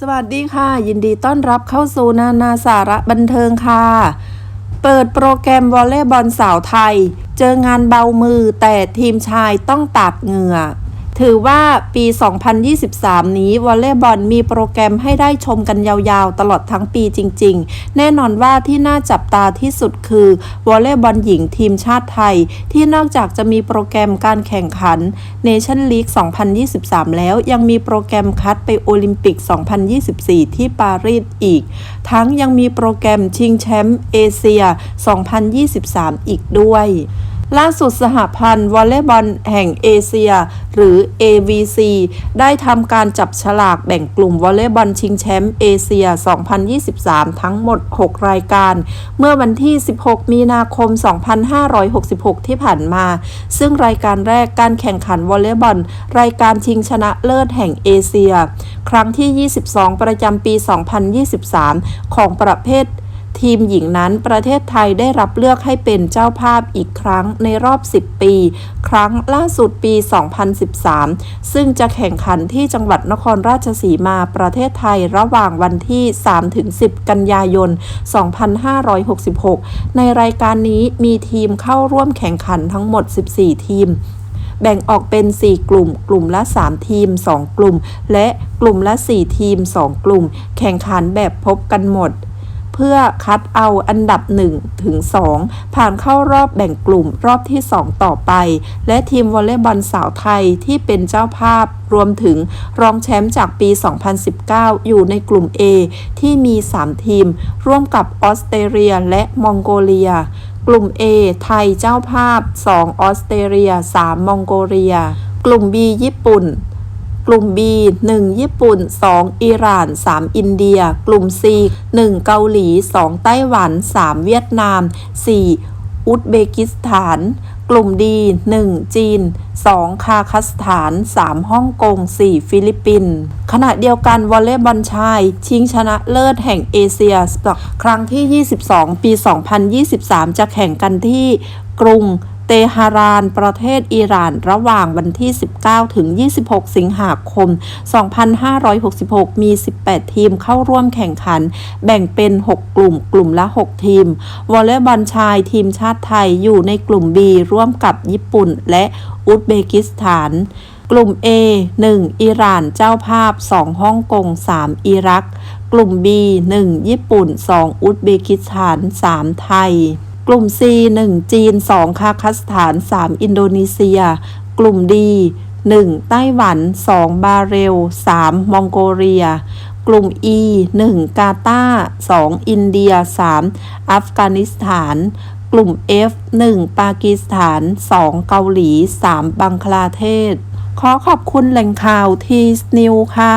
สวัสดีค่ะ ยินดีต้อนรับเข้าสู่นานาสาระบันเทิงค่ะ เปิดโปรแกรมวอลเลย์บอลสาวไทย เจองานเบามือแต่ทีมชายต้องตัดเหงื่อ ถือว่าปี 2023 นี้วอลเลย์บอลมีโปรแกรมให้ได้ชมกันยาวๆ ตลอดทั้งปีจริง ๆ แน่นอนว่าที่น่าจับตาที่สุดคือวอลเลย์บอลหญิงทีมชาติไทย ที่นอกจากจะมีโปรแกรมการแข่งขัน Nation League 2023 แล้วยังมีโปรแกรมคัดไปโอลิมปิก 2024 ที่ปารีสอีก ทั้งยังมีโปรแกรมชิงแชมป์เอเชีย 2023 อีกด้วย ล่าสุดสหพันธ์วอลเลย์บอลแห่งเอเชีย หรือ AVC ได้ทำการจับฉลากแบ่งกลุ่มวอลเลย์บอลชิงแชมป์เอเชีย 2023 ทั้งหมด 6 รายการ เมื่อวันที่ 16 มีนาคม 2566 ที่ผ่านมา ซึ่งรายการแรกการแข่งขันวอลเลย์บอลรายการชิงชนะเลิศแห่งเอเชีย ครั้งที่ 22 ประจำปี 2023 ของประเภท ทีมหญิงนั้นประเทศไทยได้รับเลือกให้เป็นเจ้าภาพอีกครั้งในรอบ 10 ปี ครั้งล่าสุดปี 2013 ซึ่งจะแข่งขันที่จังหวัดนครราชสีมาประเทศไทยระหว่างวันที่ 3-10 กันยายน 2566 ในรายการนี้มีทีมเข้าร่วมแข่งขันทั้งหมด 14 ทีมแบ่งออกเป็น 4 กลุ่ม กลุ่มละ 3 ทีม 2 กลุ่ม และกลุ่มละ 4 ทีม 2 กลุ่ม แข่งขันแบบพบกันหมด เพื่อคัดเอาอันดับ1ถึง2ผ่านเข้ารอบแบ่งกลุ่มรอบที่ 2 ต่อไป และทีมวอลเลย์บอลสาวไทยที่เป็นเจ้าภาพรวมถึงรองแชมป์จากปี 2019 อยู่ในกลุ่ม A ที่มี 3 ทีม ร่วมกับออสเตรเลียและมองโกเลีย กลุ่ม A ไทยเจ้าภาพ 2 ออสเตรเลีย 3 มองโกเลีย กลุ่ม B ญี่ปุ่น กลุ่ม B 1 ญี่ปุ่น 2 อิหร่าน 3 อินเดีย กลุ่ม C 1 เกาหลี 2 ไต้หวัน 3 เวียดนาม 4 อุซเบกิสถาน กลุ่ม D 1 จีน 2 คาซัคสถาน 3 ฮ่องกง 4 ฟิลิปปินส์ขณะเดียวกันวอลเลย์บอลชาย ชิงชนะเลิศแห่งเอเชียครั้งที่ 22 ปี 2023 จะแข่งกันที่กรุง เตหะราน ประเทศอิหร่าน ระหว่างวันที่ 19 ถึง 26 สิงหาคม 2566 มี 18 ทีมเข้าร่วมแข่งขัน แบ่งเป็น 6 กลุ่ม กลุ่มละ 6 ทีม วอลเลย์บอลชายทีมชาติไทยอยู่ในกลุ่ม B ร่วมกับญี่ปุ่นและอุซเบกิสถานกลุ่ม A 1 อิหร่านเจ้าภาพ 2 ฮ่องกง 3 อิรัก กลุ่ม B 1 ญี่ปุ่น 2 อุซเบกิสถาน 3 ไทย กลุ่ม C 1 จีน 2 คาซัคสถาน 3 อินโดนีเซีย กลุ่ม D 1 ไต้หวัน 2 บาเรล 3 มองโกเลีย กลุ่ม E 1 กาตาร์2อินเดีย 3 อัฟกานิสถาน กลุ่ม F 1 ปากีสถาน 2 เกาหลี 3 บังคลาเทศ ขอขอบคุณแหล่งข่าวทีสนิวค่ะ